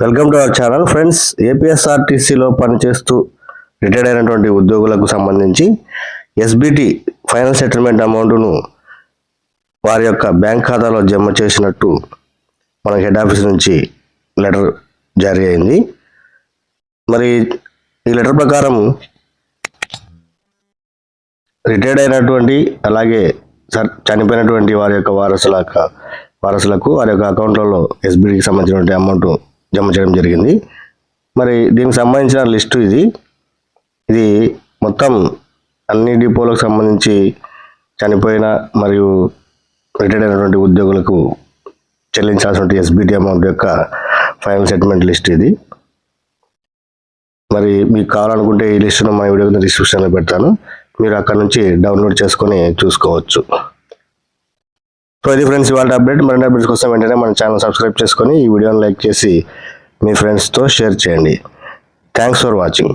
Welcome to our channel friends ఏపీఎస్ఆర్టీసీలో పనిచేస్తూ retired అయినటువంటి ఉద్యోగులకు సంబంధించి ఎస్బిటి ఫైనల్ సెటిల్మెంట్ అమౌంట్ను వారి యొక్క బ్యాంక్ ఖాతాలో జమ చేసినట్టు మన హెడ్ ఆఫీస్ నుంచి లెటర్ జారీ అయింది. మరి ఈ లెటర్ ప్రకారం రిటైర్డ్ అయినటువంటి అలాగే చనిపోయినటువంటి వారి యొక్క వారసుల వారసులకు వారి యొక్క అకౌంట్లలో ఎస్బీడీకి సంబంధించినటువంటి అమౌంట్ జమ చేయడం జరిగింది. మరి దీనికి సంబంధించిన లిస్టు ఇది. ఇది మొత్తం అన్ని డిపోలకు సంబంధించి చనిపోయిన మరియు రిటైర్డ్ అయినటువంటి ఉద్యోగులకు చెల్లించాల్సిన ఎస్బిటి అమౌంట్ యొక్క ఫైనల్ సెటిల్మెంట్ లిస్ట్ ఇది. మరి మీకు కావాలనుకుంటే ఈ లిస్టును మా వీడియో కింద డిస్క్రిప్షన్లో పెడతాను. మీరు అక్కడ నుంచి డౌన్లోడ్ చేసుకొని చూసుకోవచ్చు. సో ఇది ఫ్రెండ్స్ ఇవాళ అప్డేట్ మరిన్ని అప్డేట్స్ కోసం వెంటనే మన ఛానల్ సబ్స్క్రైబ్ చేసుకొని ఈ వీడియోని లైక్ చేసి మీ ఫ్రెండ్స్తో షేర్ చేయండి. Thanks for watching